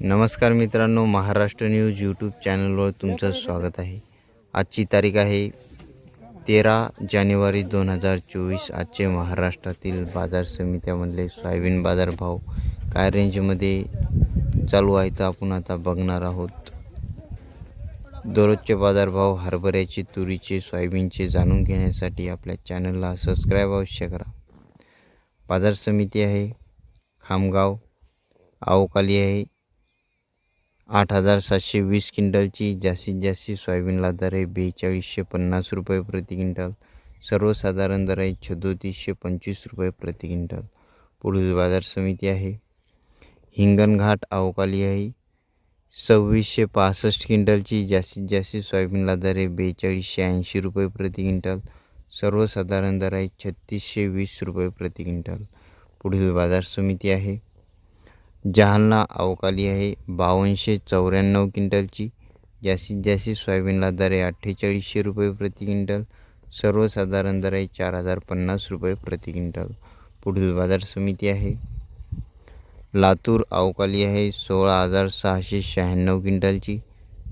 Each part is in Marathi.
नमस्कार मित्रांनो महाराष्ट्र न्यूज यूट्यूब चॅनलवर तुमचं स्वागत आहे. आजची तारीख आहे तेरा जानेवारी दोन हजार चोवीस. आजचे महाराष्ट्रातील बाजार समित्यामधले सोयाबीन बाजारभाव काय रेंजमध्ये चालू आहे तर आपण आता बघणार आहोत. दररोजचे बाजारभाव हरभऱ्याचे तुरीचे सोयाबीनचे जाणून घेण्यासाठी आपल्या चॅनलला सबस्क्राईब अवश्य करा. बाजार समिती आहे खामगाव आवकाली आहे आठ हजार सातशे वीस क्विंटलची जास्तीत जास्त सोयाबीनला दर आहे बेचाळीसशे पन्नास रुपये प्रति क्विंटल. सर्वसाधारण दर आहे छदोतीसशे पंचवीस रुपये प्रति क्विंटल. पुढील बाजार समिती आहे. हिंगणघाट अवकाली आहे. सव्वीसशे पासष्ट क्विंटलची जास्तीत जास्त सोयाबीनला दर आहे बेचाळीसशे ऐंशी रुपये प्रति क्विंटल. सर्वसाधारण दर आहे छत्तीसशे वीस रुपये प्रति क्विंटल. पुढील बाजार समिती आहे. जहालना अवकाली आहे. बावनशे चौऱ्याण्णव क्विंटलची जास्तीत जास्त सोयाबीनला दर आहे अठ्ठेचाळीसशे रुपये प्रति क्विंटल. सर्वसाधारण दर आहे चार हजार पन्नास रुपये प्रति क्विंटल. पुढील बाजार समिती आहे. लातूर अवकाली आहे सोळा हजार सहाशे शहाण्णव क्विंटलची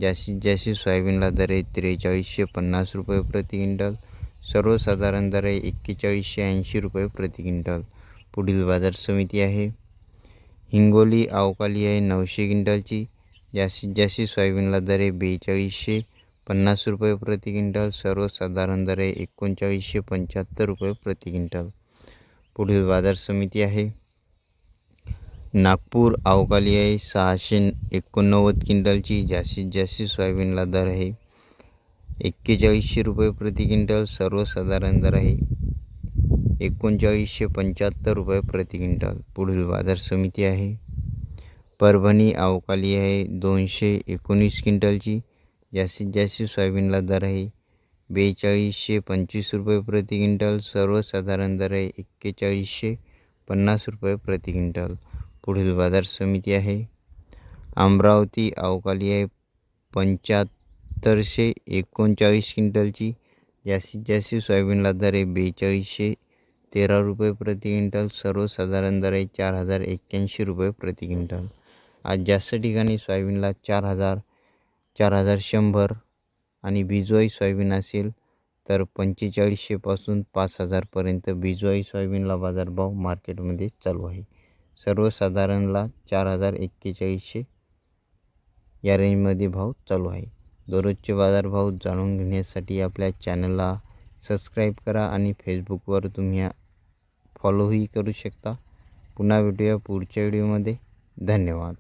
जास्तीत जास्त सोयाबीनला दर आहे त्रेचाळीसशे पन्नास रुपये प्रति क्विंटल. सर्वसाधारण दर आहे एक्केचाळीसशे ऐंशी रुपये प्रति क्विंटल. पुढील बाजार समिती आहे. हिंगोली अवकाली आहे नऊशे क्विंटलची. जास्तीत जास्त सोयाबीनला दर आहे बेचाळीसशे पन्नास रुपये प्रति क्विंटल. सर्वसाधारण दर आहे एकोणचाळीसशे पंच्याहत्तर रुपये प्रति क्विंटल. पुढील बाजार समिती आहे. नागपूर अवकाली आहे सहाशे एकोणनव्वद क्विंटलची. जास्तीत जास्त सोयाबीनला दर आहे एक्केचाळीसशे रुपये प्रति क्विंटल. सर्वसाधारण दर आहे एकोणचाळीसशे पंच्याहत्तर रुपये प्रति क्विंटल. पुढील बाजार समिती आहे. परभणी अवकाली आहे दोनशे एकोणीस क्विंटलची. जास्तीत जास्त सोयाबीनला दर आहे बेचाळीसशे पंचवीस रुपये प्रति क्विंटल. सर्वसाधारण दर आहे एक्केचाळीसशे पन्नास रुपये प्रति क्विंटल. पुढील बाजार समिती आहे. अमरावती अवकाली आहे पंच्याहत्तरशे एकोणचाळीस क्विंटलची. जास्तीत जास्त सोयाबीनला दर आहे बेचाळीसशे तेरा रुपये प्रति क्विंटल सर्वसाधारण दर आहे चार हजार एक्क्याऐंशी रुपये प्रति क्विंटल. आज जास्त ठिकाणी सोयाबीनला चार हजार चार हजार शंभर आणि बिजवाई सोयाबीन असेल तर पंचेचाळीसशेपासून पाच हजारपर्यंत बिजवाई सोयाबीनला बाजारभाव मार्केटमध्ये चालू आहे. सर्वसाधारणला चार हजार एक्केचाळीसशे या रेंजमध्ये भाव चालू आहे. दररोजचे बाजारभाव जाणून घेण्यासाठी आपल्या चॅनलला सबस्क्राईब करा आणि फेसबुकवर तुम्ही फॉलोही करू शकता. पुन्हा भेटूया पुढच्या व्हिडिओमध्ये. धन्यवाद.